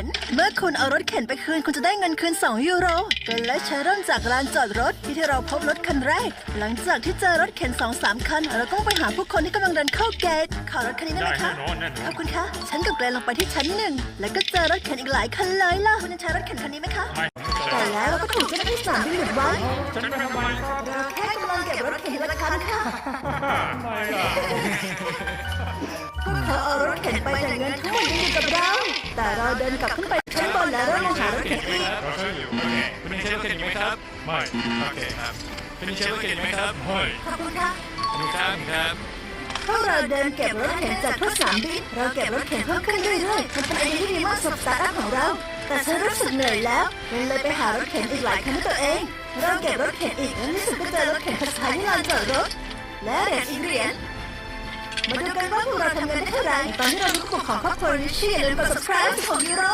ข็นเมื่อคุณเอารถเข็นไปคืน คุณจะได้เงินคืน 2 ยูโรและใช้เริ่มจากลานจอดรถที่ที่เราพบรถคันแรก หลังจากที่เจอรถเข็น 2-3 คัน เราต้องไปหาผู้คนที่กำลังเดินเข้าเกตขอรถคันนี้ได้ไหมได้คะแน่นอนแน่นอน ขอบคุณค่ะ ฉันกับเกรนลงไปที่ชั้นหนึ่ง แล้วก็เจอรถเข็นอีกหลายคันเลยล่ะ คุณจะใช้รถเข็นคันนี้ไหมคะ ไม่แต่แล้วเราก็ถูกเจ้าหน้าที่สนามบินหยุดไว้ฉันไม่ทำไมเราแค่กำลังเก็บรถเข็นทีละคันค่ะไม่ล่ะ พวกเขาเอารถเข็นไปแต่เงินทั้งหมด แต่เราเดินกลับขึ้นไปชั้นบนแล้วเริ่มมองหารถเข็นอีกเราใช้อยู่โอเคคุณยังใช้รถเข็นอยู่ไหมครับ ไม่ โอเคครับคุณยังใช้รถเข็นอยู่ไหมครับไม่ขอบคุณค่ะมีครับครับพวกเราเดินเก็บรถเข็นจากทุกสามบินเราเก็บรถเข็นเพิ่มขึ้นเรื่อยๆมันเป็นไอเดียที่ดีมากสำหรับสตาร์ทอัพของเรา แต่ฉันรู้สึกเหนื่อยแล้วเลยเลยไปหารถเข็นอีกหลายคันตัวเอง เราเก็บรถเข็นอีกแล้วในที่สุดก็เจอรถเข็นคันสุดท้ายที่ลาจอดรถและเหรียญอีกเหรียญ มาดูกันว่าพวกเราทำเงินได้เท่